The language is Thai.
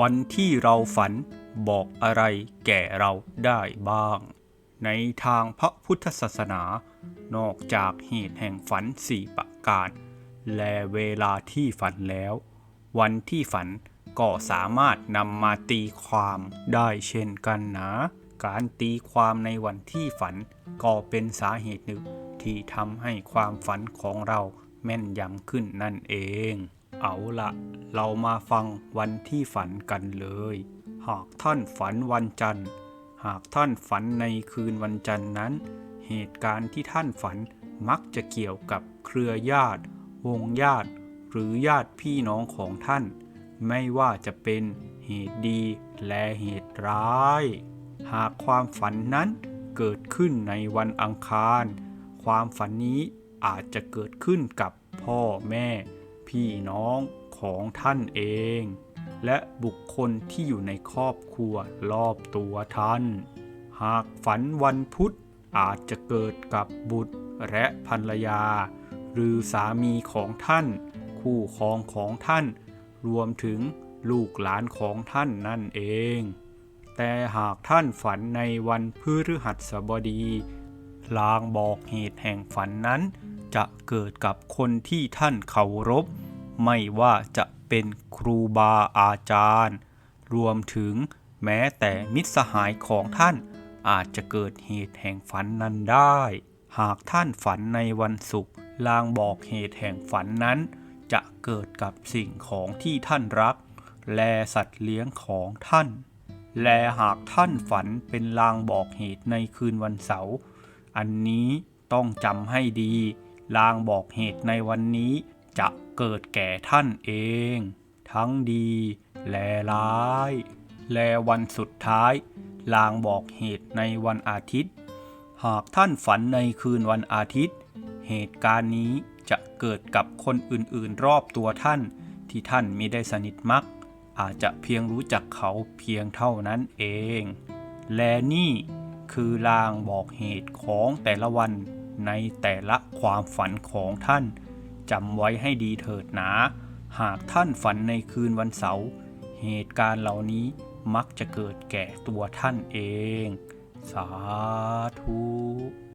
วันที่เราฝันบอกอะไรแก่เราได้บ้าง ในทางพระพุทธศาสนา นอกจากเหตุแห่งฝันสี่ประการ และเวลาที่ฝันแล้ว วันที่ฝันก็สามารถนำมาตีความได้เช่นกันนะ การตีความในวันที่ฝันก็เป็นสาเหตุหนึ่งที่ทำให้ความฝันของเราแม่นยำขึ้นนั่นเอง เอาละเรามาฟังวันที่ฝันกันเลย หากท่านฝันวันจันทร์ หากท่านฝันในคืนวันจันทร์นั้น เหตุการณ์ที่ท่านฝันมักจะเกี่ยวกับเครือญาติ วงญาติ หรือญาติพี่น้องของท่าน ไม่ว่าจะเป็นเหตุดีและเหตุร้าย หากความฝันนั้นเกิดขึ้นในวันอังคาร ความฝันนี้อาจจะเกิดขึ้นกับพ่อแม่ พี่น้องของท่านเอง และบุคคลที่อยู่ในครอบครัวรอบตัวท่าน หากฝันวันพุธอาจจะเกิดกับบุตรและภรรยา หรือสามีของท่าน คู่ครองของท่าน รวมถึงลูกหลานของท่านนั่นเอง แต่หากท่านฝันในวันพฤหัสบดี ลางบอกเหตุแห่งฝันนั้น จะเกิดกับคนที่ท่านเคารพ ไม่ว่าจะเป็นครูบาอาจารย์ รวมถึงแม้แต่มิตรสหายของท่านอาจจะเกิดเหตุแห่งฝันนั้นได้ หากท่านฝันในวันศุกร์ลางบอกเหตุแห่งฝันนั้น จะเกิดกับสิ่งของที่ท่านรัก และสัตว์เลี้ยงของท่าน และหากท่านฝันเป็นลางบอกเหตุในคืนวันเสาร์ อันนี้ต้องจำให้ดี ลางบอกเหตุในวันนี้จะเกิดแก่ท่านเอง ทั้งดีและร้าย และวันสุดท้าย ลางบอกเหตุในวันอาทิตย์ หากท่านฝันในคืนวันอาทิตย์ เหตุการณ์นี้จะเกิดกับคนอื่นๆรอบตัวท่าน ที่ท่านมิได้สนิทมัก อาจจะเพียงรู้จักเขาเพียงเท่านั้นเอง และนี่คือลางบอกเหตุของแต่ละวัน ในแต่ละความฝันของท่านจำไว้ให้ดีเถิดนะหากท่านฝันในคืนวันเสาร์เหตุการณ์เหล่านี้มักจะเกิดแก่ตัวท่านเอง สาธุ